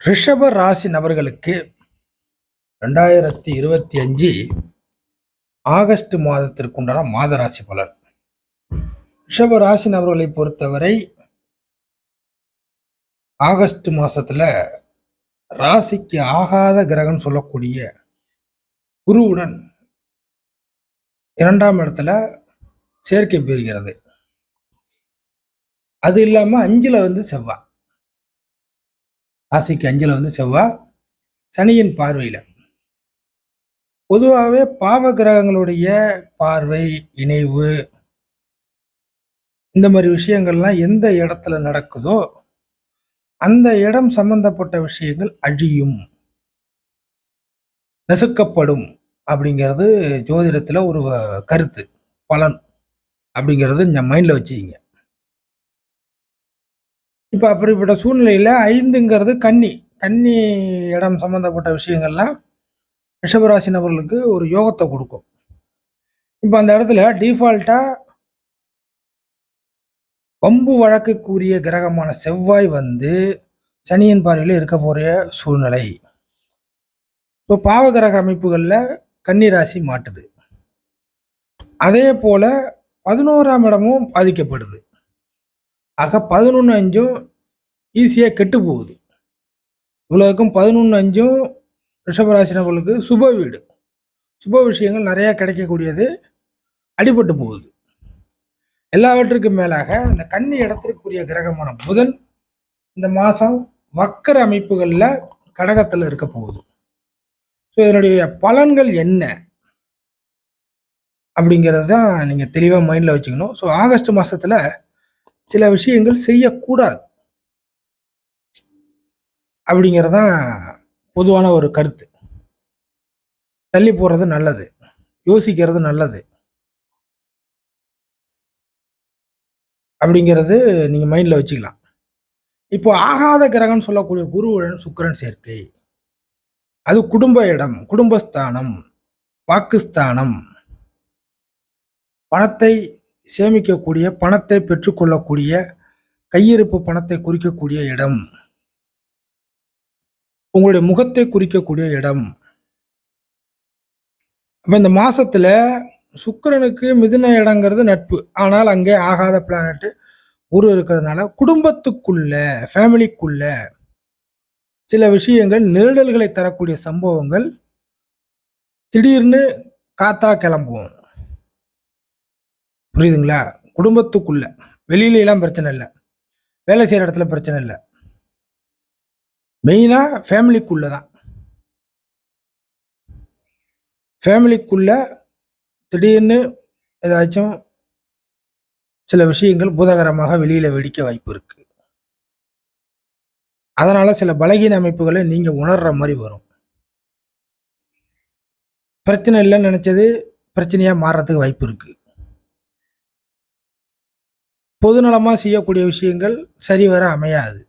ரிஷப ராசி நபர்களுக்கு ரெண்டாயிரத்தி இருபத்தி அஞ்சு ஆகஸ்ட் மாதத்திற்கு உண்டான மாத ராசி பலன். ரிஷப ராசி நபர்களை பொறுத்தவரை ஆகஸ்ட் மாதத்தில் ராசிக்கு ஆகாத கிரகம் சொல்லக்கூடிய குருவுடன் இரண்டாம் இடத்துல சேர்க்கை பெறுகிறது. அது இல்லாமல் அஞ்சில் வந்து செவ்வாய். ராசிக்கு அஞ்சில் வந்து செவ்வாய் சனியின் பார்வையில். பொதுவாகவே பாவ கிரகங்களுடைய பார்வை இணைவு இந்த மாதிரி விஷயங்கள்லாம் எந்த இடத்துல நடக்குதோ அந்த இடம் சம்பந்தப்பட்ட விஷயங்கள் அழியும். நெசுக்கப்படும் அப்படிங்கிறது ஜோதிடத்தில் ஒரு கருத்து பலன் அப்படிங்கிறது மைண்டில் வச்சுக்கிங்க. இப்போ அப்படிப்பட்ட சூழ்நிலையில் ஐந்துங்கிறது கன்னி கன்னி இடம் சம்மந்தப்பட்ட விஷயங்கள்லாம் ரிஷபராசி நபர்களுக்கு ஒரு யோகத்தை கொடுக்கும். இப்போ அந்த இடத்துல டிஃபால்ட்டாக வம்பு வழக்குக்குரிய கிரகமான செவ்வாய் வந்து சனியின் பார்வையில் இருக்க போகிற சூழ்நிலை. இப்போ பாவகிரக அமைப்புகளில் கன்னிராசி மாட்டுது. அதே போல் பதினோராம் இடமும் பாதிக்கப்படுது. ஆக பதினொன்று அஞ்சும் ஈஸியாக கெட்டு போகுது. இவ்வளோக்கும் பதினொன்று அஞ்சும் ரிஷபராசினவர்களுக்கு சுப வீடு. சுப விஷயங்கள் நிறையா கிடைக்கக்கூடியது. அடிபட்டு போகுது. எல்லாவற்றுக்கும் மேலாக இந்த கன்னி இடத்திற்குரிய கிரகமான புதன் இந்த மாதம் வக்கர அமைப்புகளில் கடகத்தில் இருக்க போகுது. ஸோ இதனுடைய பலன்கள் என்ன? அப்படிங்கிறது தான் நீங்கள் தெளிவாக மைண்டில் வச்சுக்கணும். ஸோ ஆகஸ்ட் மாதத்தில் சில விஷயங்கள் செய்யக்கூடாது. அப்படிங்கிறதான் பொதுவான ஒரு கருத்து. தள்ளி போகிறது நல்லது. யோசிக்கிறது நல்லது. அப்படிங்கிறது நீங்கள் மைண்டில் வச்சுக்கலாம். இப்போ ஆகாத கிரகம் சொல்லக்கூடிய குருவுடன் சுக்கரன் சேர்க்கை. அது குடும்ப இடம் குடும்பஸ்தானம் வாக்குஸ்தானம். பணத்தை சேமிக்கக்கூடிய பணத்தை பெற்றுக்கொள்ளக்கூடிய கையிருப்பு பணத்தை குறிக்கக்கூடிய இடம். உங்களுடைய முகத்தை குறிக்கக்கூடிய இடம். இந்த மாதத்தில் சுக்கரனுக்கு மிதுன இடங்கிறது நட்பு. ஆனால் அங்கே ஆகாத பிளானட்டு குரு இருக்கிறதுனால குடும்பத்துக்குள்ள ஃபேமிலிக்குள்ள சில விஷயங்கள் நெருடல்களை தரக்கூடிய சம்பவங்கள் திடீர்னு காத்தா கிளம்புவோம் புரியுதுங்களா? குடும்பத்துக்குள்ள. வெளியில எல்லாம் பிரச்சனை இல்லை. வேலை செய்கிற இடத்துல பிரச்சனை இல்லை. மெயினாக ஃபேமிலிக்குள்ள தான். ஃபேமிலிக்குள்ள திடீர்னு ஏதாச்சும் சில விஷயங்கள் பூதகரமாக வெளியில வெடிக்க வாய்ப்பு இருக்கு. அதனால சில பலகீன அமைப்புகளை நீங்க உணர்ற மாதிரி வரும். பிரச்சனை இல்லைன்னு நினைச்சது பிரச்சனையா மாறுறதுக்கு வாய்ப்பு இருக்குது பொதுநலமாக செய்யக்கூடிய விஷயங்கள் சரிவர அமையாது.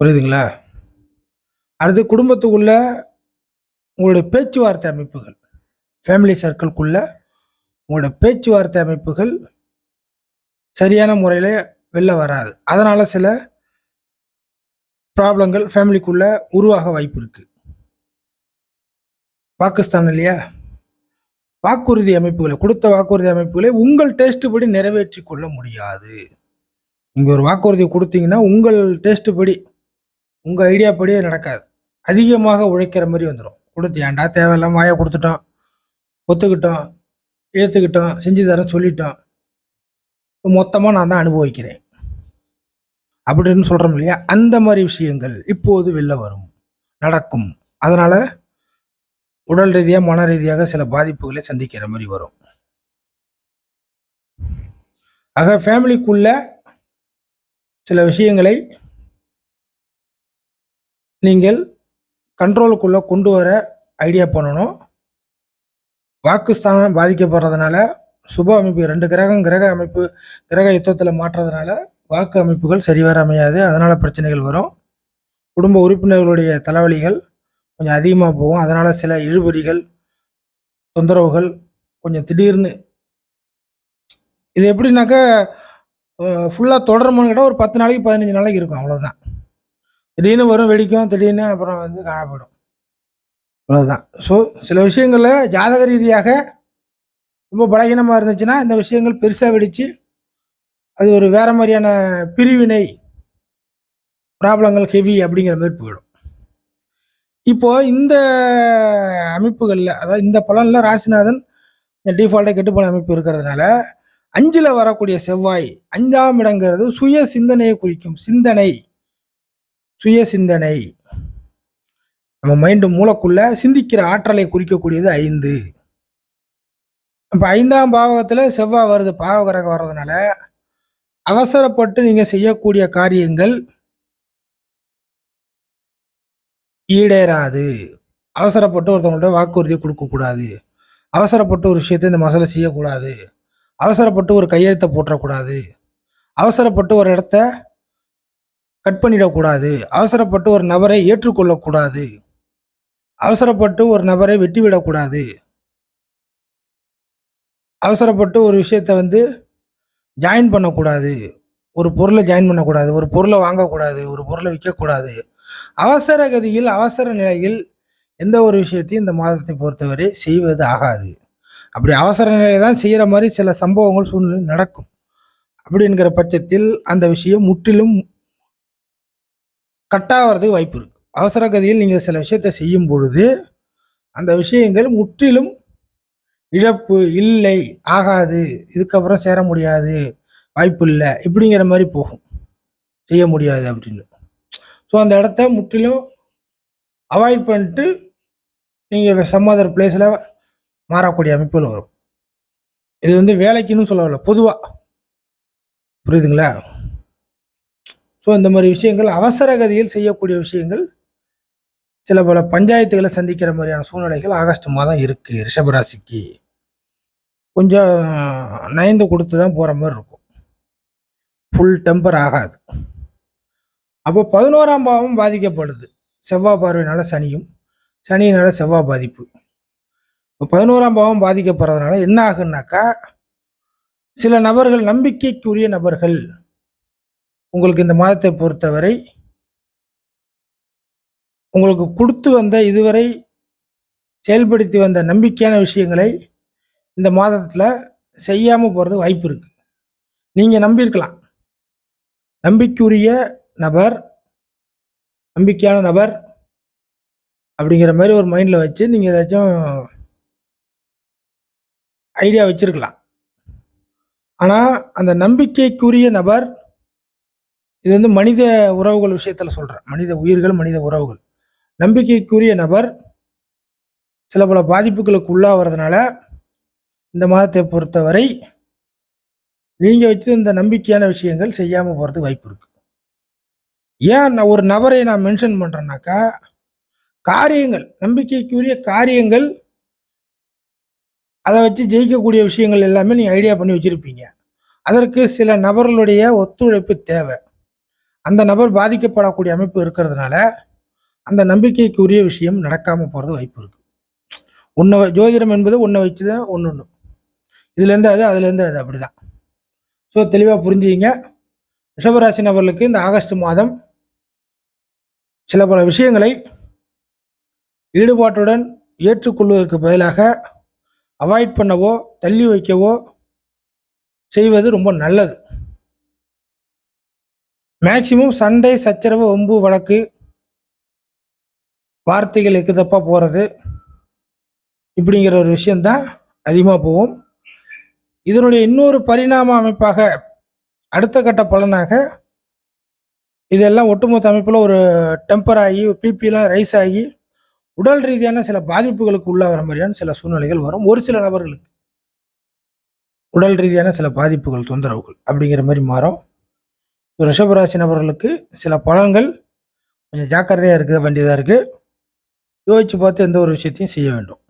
புரியுதுங்களா? அடுத்து குடும்பத்துக்குள்ள உங்களுடைய பேச்சுவார்த்தை அமைப்புகள் ஃபேமிலி சர்க்கிள்குள்ள உங்களோட பேச்சுவார்த்தை அமைப்புகள் சரியான முறையில் வெளில வராது. அதனால் சில ப்ராப்ளங்கள் ஃபேமிலிக்குள்ளே உருவாக வாய்ப்பு இருக்குது பாகிஸ்தான் இல்லையா? வாக்குறுதி அமைப்புகளை கொடுத்த வாக்குறுதி அமைப்புகளை உங்கள் டேஸ்ட் படி நிறைவேற்றி கொள்ள முடியாது. நீங்கள் ஒரு வாக்குறுதி கொடுத்தீங்கன்னா உங்கள் டேஸ்ட் படி உங்கள் ஐடியா படியே நடக்காது. அதிகமாக உழைக்கிற மாதிரி வந்துடும் கொடுத்து ஏன்டா தேவையில்லாம வாயை கொடுத்துட்டோம். ஒத்துக்கிட்டோம். ஏற்றுக்கிட்டோம் செஞ்சு தரேன் சொல்லிட்டோம். மொத்தமாக நான் தான் அனுபவிக்கிறேன். அப்படின்னு சொல்கிறோம் இல்லையா? அந்த மாதிரி விஷயங்கள் இப்போது வெளில வரும். நடக்கும். அதனால் உடல் ரீதியாக மன ரீதியாக சில பாதிப்புகளை சந்திக்கிற மாதிரி வரும். ஆக ஃபேமிலிக்குள்ள சில விஷயங்களை நீங்கள் கண்ட்ரோலுக்குள்ளே கொண்டு வர ஐடியா பண்ணணும். வாக்குஸ்தானம் பாதிக்கப்படுறதுனால சுப அமைப்பு ரெண்டு கிரகம் கிரக அமைப்பு கிரக யுத்தத்தில் மாற்றுறதுனால வாக்கு அமைப்புகள் சரிவர அமையாது. அதனால் பிரச்சனைகள் வரும். குடும்ப உறுப்பினர்களுடைய தலைவலிகள் கொஞ்சம் அதிகமாக போகும். அதனால் சில இழுபறிகள் தொந்தரவுகள் கொஞ்சம் திடீர்னு இது எப்படின்னாக்கா ஃபுல்லாக தொடருமான்னு கேட்டால் ஒரு பத்து நாளைக்கு பதினஞ்சு நாளைக்கு இருக்கும். அவ்வளோதான் திடீர்னு வரும் வெடிக்கும். திடீர்னு அப்புறம் வந்து காணப்படும். அவ்வளோதான் ஸோ சில விஷயங்களில் ஜாதக ரீதியாக ரொம்ப பலகீனமாக இருந்துச்சுன்னா இந்த விஷயங்கள் பெருசாக வெடித்து அது ஒரு வேறு மாதிரியான பிரிவினை ப்ராப்ளங்கள் ஹெவி அப்படிங்கிற மாதிரி போயிடும். இப்போ இந்த அமைப்புகளில் அதாவது இந்த பலனில் ராசிநாதன் இந்த டிஃபால்ட்டாக கெட்டுப்போன அமைப்பு இருக்கிறதுனால அஞ்சில் வரக்கூடிய செவ்வாய் அஞ்சாம் இடங்கிறது சுய சிந்தனையை குறிக்கும். சிந்தனை. சுய சிந்தனை. நம்ம மைண்டு மூலக்குள்ள சிந்திக்கிற ஆற்றலை குறிக்கக்கூடியது ஐந்து. இப்போ ஐந்தாம் பாவகத்தில் செவ்வாய் வருது. பாவகரகம் வர்றதுனால அவசரப்பட்டு நீங்கள் செய்யக்கூடிய காரியங்கள் ஈடேறாது. அவசரப்பட்டு ஒருத்தவங்கள்ட்ட வாக்குறுதி கொடுக்கக்கூடாது அவசரப்பட்டு ஒரு விஷயத்தை இந்த மசாலா செய்யக்கூடாது. அவசரப்பட்டு ஒரு கையெழுத்தை போட்டுறக்கூடாது அவசரப்பட்டு ஒரு இடத்த கட் பண்ணிடக்கூடாது. அவசரப்பட்டு ஒரு நபரை ஏற்றுக்கொள்ளக்கூடாது. அவசரப்பட்டு ஒரு நபரை வெட்டி விடக்கூடாது அவசரப்பட்டு ஒரு விஷயத்த வந்து ஜாயின் பண்ணக்கூடாது. ஒரு பொருளை ஜாயின் பண்ணக்கூடாது. ஒரு பொருளை வாங்கக்கூடாது. ஒரு பொருளை விற்கக்கூடாது. அவசர கதியில் அவசர நிலையில் எந்த ஒரு விஷயத்தையும் இந்த மாதத்தை பொறுத்தவரை செய்வது ஆகாது. அப்படி அவசர நிலையை தான் செய்கிற மாதிரி சில சம்பவங்கள் சூழ்நிலை நடக்கும். அப்படிங்கிற பட்சத்தில் அந்த விஷயம் முற்றிலும் கட்டாகிறதுக்கு வாய்ப்பு இருக்கு. அவசர கதியில் நீங்கள் சில விஷயத்தை செய்யும் பொழுது அந்த விஷயங்கள் முற்றிலும் இழப்பு இல்லை ஆகாது இதுக்கப்புறம் சேர முடியாது வாய்ப்பு இல்லை இப்படிங்கிற மாதிரி போகும். செய்ய முடியாது அப்படின்னு. ஸோ அந்த இடத்த முற்றிலும் அவாய்ட் பண்ணிட்டு நீங்கள் சம் அதர் பிளேஸில் மாறக்கூடிய அமைப்புகள் வரும். இது வந்து வேலைக்குன்னு சொல்லவில்லை பொதுவாக புரியுதுங்களா? ஸோ இந்த மாதிரி விஷயங்கள் அவசர கதியில் செய்யக்கூடிய விஷயங்கள் சில பல பஞ்சாயத்துகளை சந்திக்கிற மாதிரியான சூழ்நிலைகள் ஆகஸ்ட் மாதம் இருக்குது ரிஷபராசிக்கு. கொஞ்சம் நயந்து கொடுத்து தான் போகிற மாதிரி இருக்கும். ஃபுல் டெம்பர் ஆகாது. அப்போ பதினோராம் பாவம் பாதிக்கப்படுது. செவ்வாய் பார்வையினால சனியும் சனியினால செவ்வாய் பாதிப்பு. இப்போ பதினோராம் பாவம் பாதிக்கப்படுறதுனால என்ன ஆகுனாக்கா சில நபர்கள் நம்பிக்கைக்குரிய நபர்கள் உங்களுக்கு இந்த மாதத்தை பொறுத்தவரை உங்களுக்கு கொடுத்து வந்த இதுவரை செயல்படுத்தி வந்த நம்பிக்கையான விஷயங்களை இந்த மாதத்தில் செய்யாமல் போகிறது வாய்ப்பு இருக்குது நீங்கள் நம்பியிருக்கலாம். நம்பிக்கையுரிய நபர் நம்பிக்கையான நபர் அப்படிங்கிற மாதிரி ஒரு மைண்டில் வச்சு நீங்கள் ஏதாச்சும் ஐடியா வச்சுருக்கலாம். ஆனால் அந்த நம்பிக்கைக்குரிய நபர் இது வந்து மனித உறவுகள் விஷயத்தில் சொல்கிறேன் மனித உயிர்கள் மனித உறவுகள். நம்பிக்கைக்குரிய நபர் சில பல பாதிப்புகளுக்கு உள்ளாகிறதுனால இந்த மாதத்தை பொறுத்தவரை நீங்கள் வச்சு இந்த நம்பிக்கையான விஷயங்கள் செய்யாமல் போகிறதுக்கு வாய்ப்பு இருக்குது ஏன் நான் ஒரு நபரை நான் மென்ஷன் பண்ணுறேன்னாக்கா காரியங்கள் நம்பிக்கைக்குரிய காரியங்கள் அதை வச்சு ஜெயிக்கக்கூடிய விஷயங்கள் எல்லாமே நீங்கள் ஐடியா பண்ணி வச்சுருப்பீங்க. அதற்கு சில நபர்களுடைய ஒத்துழைப்பு தேவை. அந்த நபர் பாதிக்கப்படக்கூடிய அமைப்பு இருக்கிறதுனால அந்த நம்பிக்கைக்குரிய விஷயம் நடக்காமல் போகிறது வாய்ப்பு இருக்குது உன்னை ஜோதிடம் என்பது உன்னை வச்சு தான் ஒன்று ஒன்று இதுலேருந்து அது அதுலேருந்து அது அப்படிதான். ஸோ தெளிவாக புரிஞ்சுக்கிங்க. ரிஷபராசி நபர்களுக்கு இந்த ஆகஸ்ட் மாதம் சில பல விஷயங்களை ஈடுபாட்டுடன் ஏற்றுக்கொள்வதற்கு பதிலாக அவாய்ட் பண்ணவோ தள்ளி வைக்கவோ செய்வது ரொம்ப நல்லது. மேக்சிமம் சண்டை சச்சரவு ஒம்பு வழக்கு வார்த்தைகள் எக்கு தப்பாக போகிறது இப்படிங்கிற ஒரு விஷயந்தான் அதிகமாக போகும். இதனுடைய இன்னொரு பரிணாம அமைப்பாக அடுத்த கட்ட பலனாக இதெல்லாம் ஒட்டுமொத்த அமைப்பில் ஒரு டெம்பர் ஆகி பிபிலாம் ரைஸ் ஆகி உடல் ரீதியான சில பாதிப்புகளுக்கு உள்ளாகிற மாதிரியான சில சூழ்நிலைகள் வரும். ஒரு சில நபர்களுக்கு உடல் ரீதியான சில பாதிப்புகள் தொந்தரவுகள் அப்படிங்கிற மாதிரி மாறும். ரிஷபராசி நபர்களுக்கு சில பலன்கள் கொஞ்சம் ஜாக்கிரதையாக இருக்க வேண்டியதாக இருக்குது யோசிச்சு பார்த்து எந்த ஒரு விஷயத்தையும் செய்ய வேண்டும்.